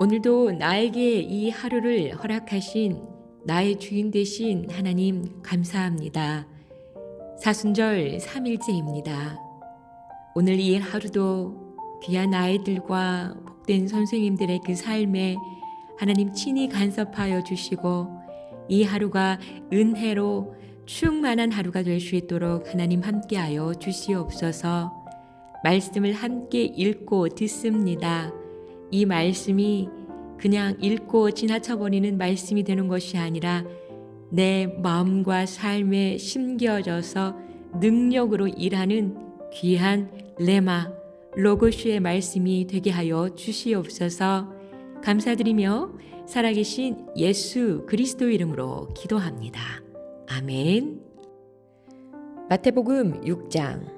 오늘도 나에게 이 하루를 허락하신 나의 주인 되신 하나님 감사합니다. 사순절 3일째입니다. 오늘 이 하루도 귀한 아이들과 복된 선생님들의 그 삶에 하나님 친히 간섭하여 주시고 이 하루가 은혜로 충만한 하루가 될 수 있도록 하나님 함께하여 주시옵소서 말씀을 함께 읽고 듣습니다. 이 말씀이 그냥 읽고 지나쳐버리는 말씀이 되는 것이 아니라 내 마음과 삶에 심겨져서 능력으로 일하는 귀한 레마 로고슈의 말씀이 되게 하여 주시옵소서 감사드리며 살아계신 예수 그리스도 이름으로 기도합니다. 아멘. 마태복음 6장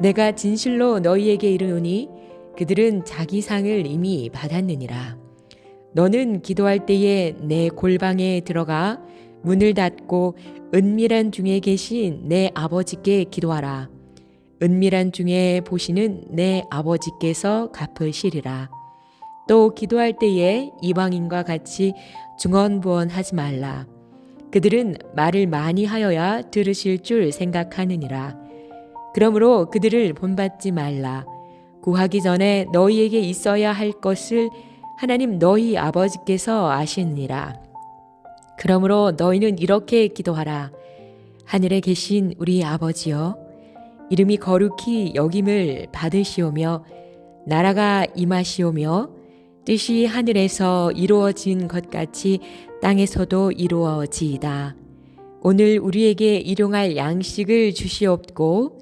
내가 진실로 너희에게 이르노니 그들은 자기 상을 이미 받았느니라. 너는 기도할 때에 내 골방에 들어가 문을 닫고 은밀한 중에 계신 내 아버지께 기도하라. 은밀한 중에 보시는 내 아버지께서 갚으시리라. 또 기도할 때에 이방인과 같이 중언부언하지 말라. 그들은 말을 많이 하여야 들으실 줄 생각하느니라. 그러므로 그들을 본받지 말라. 구하기 전에 너희에게 있어야 할 것을 하나님 너희 아버지께서 아시느니라. 그러므로 너희는 이렇게 기도하라. 하늘에 계신 우리 아버지여, 이름이 거룩히 여김을 받으시오며, 나라가 임하시오며, 뜻이 하늘에서 이루어진 것 같이 땅에서도 이루어지이다. 오늘 우리에게 일용할 양식을 주시옵고,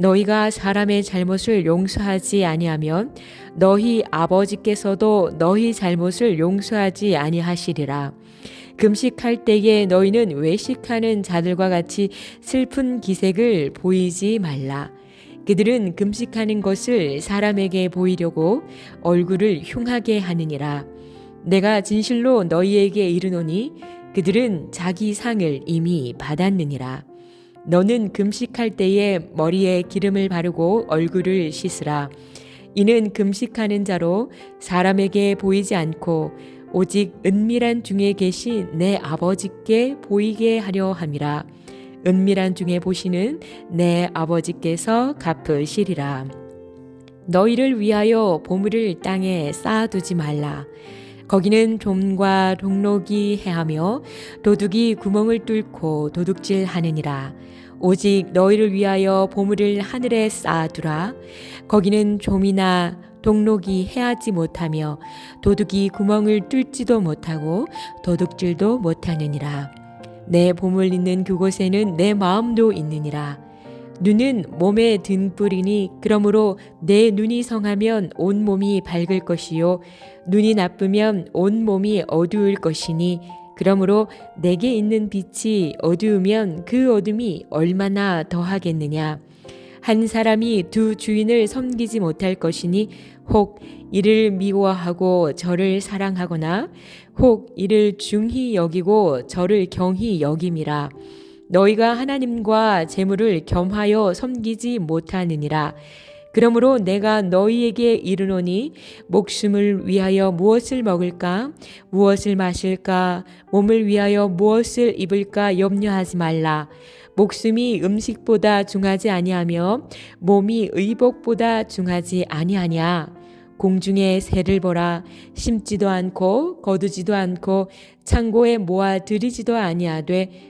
너희가 사람의 잘못을 용서하지 아니하면 너희 아버지께서도 너희 잘못을 용서하지 아니하시리라. 금식할 때에 너희는 외식하는 자들과 같이 슬픈 기색을 보이지 말라. 그들은 금식하는 것을 사람에게 보이려고 얼굴을 흉하게 하느니라. 내가 진실로 너희에게 이르노니 그들은 자기 상을 이미 받았느니라. 너는 금식할 때에 머리에 기름을 바르고 얼굴을 씻으라. 이는 금식하는 자로 사람에게 보이지 않고 오직 은밀한 중에 계신 내 아버지께 보이게 하려 함이라. 은밀한 중에 보시는 내 아버지께서 갚으시리라. 너희를 위하여 보물을 땅에 쌓아두지 말라. 거기는 좀과 동록이 해하며 도둑이 구멍을 뚫고 도둑질 하느니라. 오직 너희를 위하여 보물을 하늘에 쌓아두라. 거기는 좀이나 동록이 해하지 못하며 도둑이 구멍을 뚫지도 못하고 도둑질도 못하느니라. 내 보물 있는 그곳에는 내 마음도 있느니라. 눈은 몸에 등불이니 그러므로 내 눈이 성하면 온 몸이 밝을 것이요. 눈이 나쁘면 온 몸이 어두울 것이니 그러므로 내게 있는 빛이 어두우면 그 어둠이 얼마나 더하겠느냐. 한 사람이 두 주인을 섬기지 못할 것이니 혹 이를 미워하고 저를 사랑하거나 혹 이를 중히 여기고 저를 경히 여김이라 너희가 하나님과 재물을 겸하여 섬기지 못하느니라. 그러므로 내가 너희에게 이르노니 목숨을 위하여 무엇을 먹을까? 무엇을 마실까? 몸을 위하여 무엇을 입을까? 염려하지 말라. 목숨이 음식보다 중하지 아니하며 몸이 의복보다 중하지 아니하냐? 공중의 새를 보라. 심지도 않고 거두지도 않고 창고에 모아 들이지도 아니하되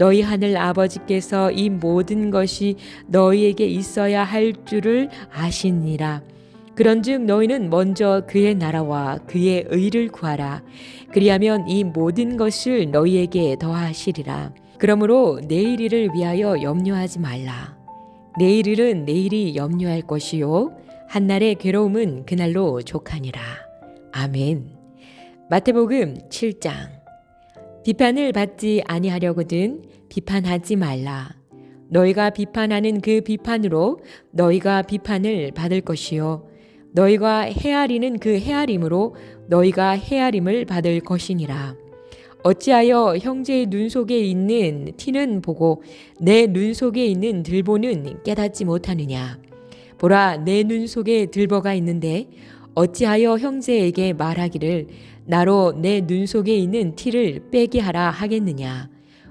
너희 하늘 아버지께서 이 모든 것이 너희에게 있어야 할 줄을 아시니라 그런즉 너희는 먼저 그의 나라와 그의 의를 구하라. 그리하면 이 모든 것을 너희에게 더하시리라. 그러므로 내일 일을 위하여 염려하지 말라. 내일 일은 내일이 염려할 것이요. 한날의 괴로움은 그날로 족하니라. 아멘. 마태복음 7장. 비판을 받지 아니하려거든 비판하지 말라. 너희가 비판하는 그 비판으로 너희가 비판을 받을 것이요. 너희가 헤아리는 그 헤아림으로 너희가 헤아림을 받을 것이니라. 어찌하여 형제의 눈 속에 있는 티는 보고 내 눈 속에 있는 들보는 깨닫지 못하느냐? 보라, 내 눈 속에 들보가 있는데 어찌하여 형제에게 말하기를 나로 내 눈 속에 있는 티를 빼게 하라 하겠느냐?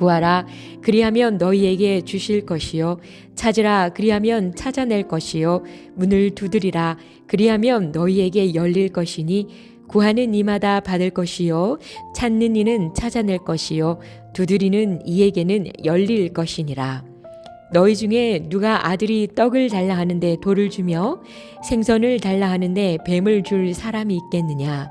구하라. 그리하면 너희에게 주실 것이요. 찾으라. 그리하면 찾아낼 것이요. 문을 두드리라. 그리하면 너희에게 열릴 것이니 구하는 이마다 받을 것이요. 찾는 이는 찾아낼 것이요. 두드리는 이에게는 열릴 것이니라. 너희 중에 누가 아들이 떡을 달라 하는데 돌을 주며 생선을 달라 하는데 뱀을 줄 사람이 있겠느냐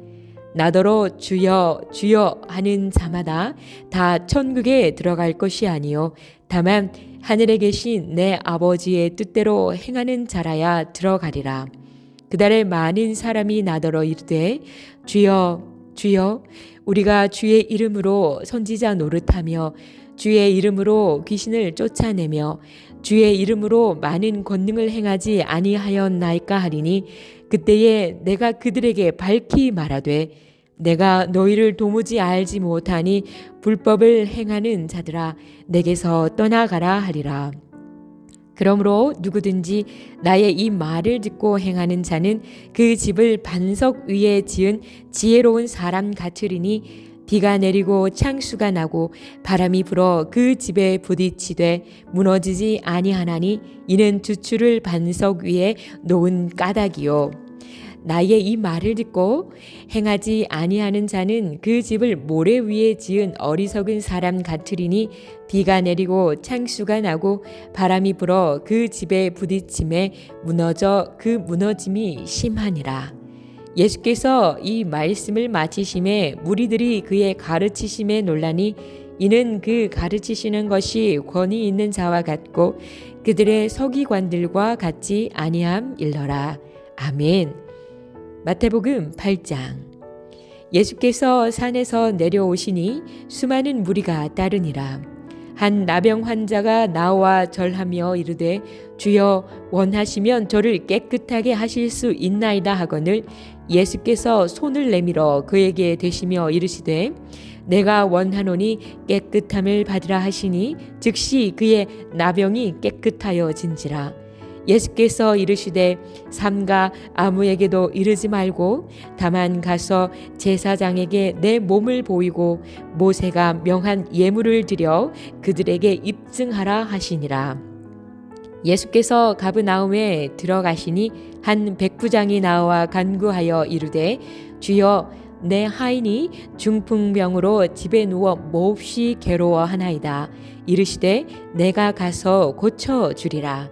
나더러 주여 주여 하는 자마다 다 천국에 들어갈 것이 아니요 다만 하늘에 계신 내 아버지의 뜻대로 행하는 자라야 들어가리라. 그달에 많은 사람이 나더러 이르되 주여 주여 우리가 주의 이름으로 선지자 노릇하며 주의 이름으로 귀신을 쫓아내며 주의 이름으로 많은 권능을 행하지 아니하였나이까 하리니 그때에 내가 그들에게 밝히 말하되 내가 너희를 도무지 알지 못하니 불법을 행하는 자들아 내게서 떠나가라 하리라. 그러므로 누구든지 나의 이 말을 듣고 행하는 자는 그 집을 반석 위에 지은 지혜로운 사람 같으리니 비가 내리고 창수가 나고 바람이 불어 그 집에 부딪히되 무너지지 아니하나니 이는 주추를 반석 위에 놓은 까닭이요 나의 이 말을 듣고 행하지 아니하는 자는 그 집을 모래 위에 지은 어리석은 사람 같으리니 비가 내리고 창수가 나고 바람이 불어 그 집에 부딪힘에 무너져 그 무너짐이 심하니라. 예수께서 이 말씀을 마치심에 무리들이 그의 가르치심에 놀라니 이는 그 가르치시는 것이 권위 있는 자와 같고 그들의 서기관들과 같지 아니함 일러라. 아멘. 마태복음 8장 예수께서 산에서 내려오시니 수많은 무리가 따르니라. 한 나병 환자가 나와 절하며 이르되 주여 원하시면 저를 깨끗하게 하실 수 있나이다 하거늘 예수께서 손을 내밀어 그에게 대시며 이르시되 내가 원하노니 깨끗함을 받으라 하시니 즉시 그의 나병이 깨끗하여 진지라 예수께서 이르시되 삼가 아무에게도 이르지 말고 다만 가서 제사장에게 내 몸을 보이고 모세가 명한 예물을 드려 그들에게 입증하라 하시니라. 예수께서 가브나움에 들어가시니 한 백부장이 나와 간구하여 이르되 주여 내 하인이 중풍병으로 집에 누워 몹시 괴로워하나이다. 이르시되 내가 가서 고쳐 주리라.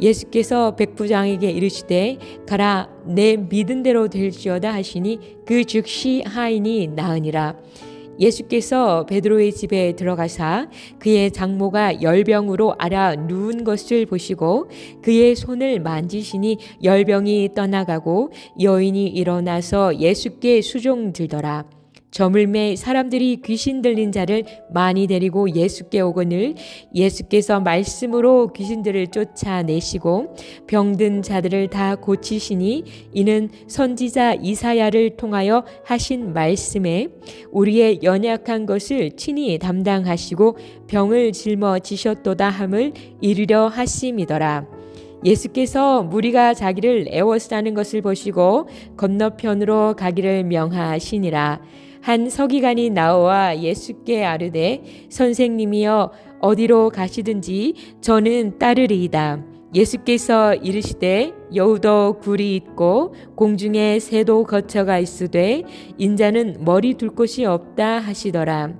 예수께서 백부장에게 이르시되 가라 내 믿은 대로 될지어다 하시니 그 즉시 하인이 나으니라 예수께서 베드로의 집에 들어가사 그의 장모가 열병으로 알아 누운 것을 보시고 그의 손을 만지시니 열병이 떠나가고 여인이 일어나서 예수께 수종 들더라. 저물매 사람들이 귀신 들린 자를 많이 데리고 예수께 오거늘 예수께서 말씀으로 귀신들을 쫓아내시고 병든 자들을 다 고치시니 이는 선지자 이사야를 통하여 하신 말씀에 우리의 연약한 것을 친히 담당하시고 병을 짊어지셨도다 함을 이르려 하심이더라. 예수께서 무리가 자기를 애워싸는 것을 보시고 건너편으로 가기를 명하시니라. 한 서기관이 나와 예수께 아르되 선생님이여 어디로 가시든지 저는 따르리이다. 예수께서 이르시되 여우도 굴이 있고 공중에 새도 거처가 있으되 인자는 머리 둘 곳이 없다 하시더라.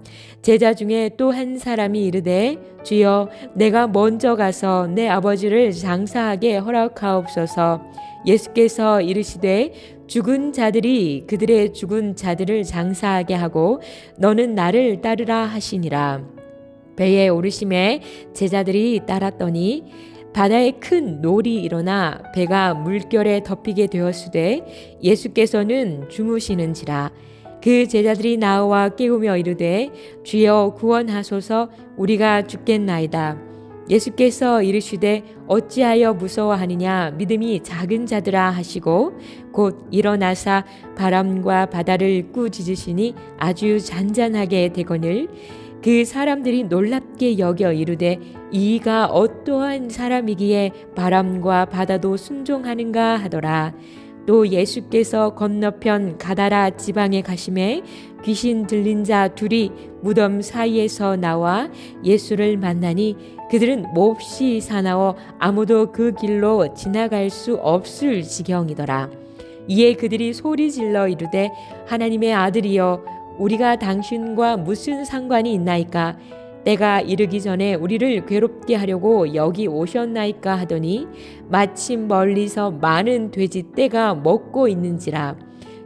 제자 중에 또 한 사람이 이르되 주여 내가 먼저 가서 내 아버지를 장사하게 허락하옵소서. 예수께서 이르시되 죽은 자들이 그들의 죽은 자들을 장사하게 하고 너는 나를 따르라 하시니라. 배에 오르심에 제자들이 따랐더니 바다에 큰 놀이 일어나 배가 물결에 덮이게 되었으되 예수께서는 주무시는지라. 그 제자들이 나와 깨우며 이르되 주여 구원하소서. 우리가 죽겠나이다 예수께서 이르시되 어찌하여 무서워하느냐 믿음이 작은 자들아 하시고 곧 일어나사 바람과 바다를 꾸짖으시니 아주 잔잔하게 되거늘 그 사람들이 놀랍게 여겨 이르되 이가 어떠한 사람이기에 바람과 바다도 순종하는가 하더라. 또 예수께서 건너편 가다라 지방에 가심에 귀신 들린 자 둘이 무덤 사이에서 나와 예수를 만나니 그들은 몹시 사나워 아무도 그 길로 지나갈 수 없을 지경이더라. 이에 그들이 소리 질러 이르되 하나님의 아들이여 우리가 당신과 무슨 상관이 있나이까 때가 이르기 전에 우리를 괴롭게 하려고 여기 오셨나이까 하더니 마침 멀리서 많은 돼지 떼가 먹고 있는지라.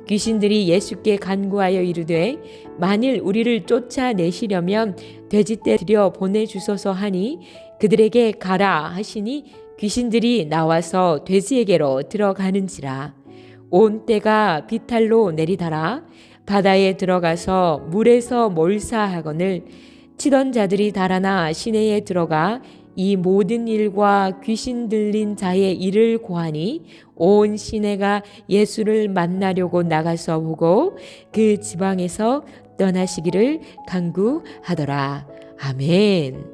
귀신들이 예수께 간구하여 이르되 만일 우리를 쫓아내시려면 돼지 떼 들여 보내 주소서 하니 그들에게 가라 하시니 귀신들이 나와서 돼지에게로 들어가는지라. 온 떼가 비탈로 내리달아 바다에 들어가서 물에서 몰사하거늘 치던 자들이 달아나 시내에 들어가 이 모든 일과 귀신 들린 자의 일을 고하니 온 시내가 예수를 만나려고 나가서 보고 그 지방에서 떠나시기를 간구하더라. 아멘.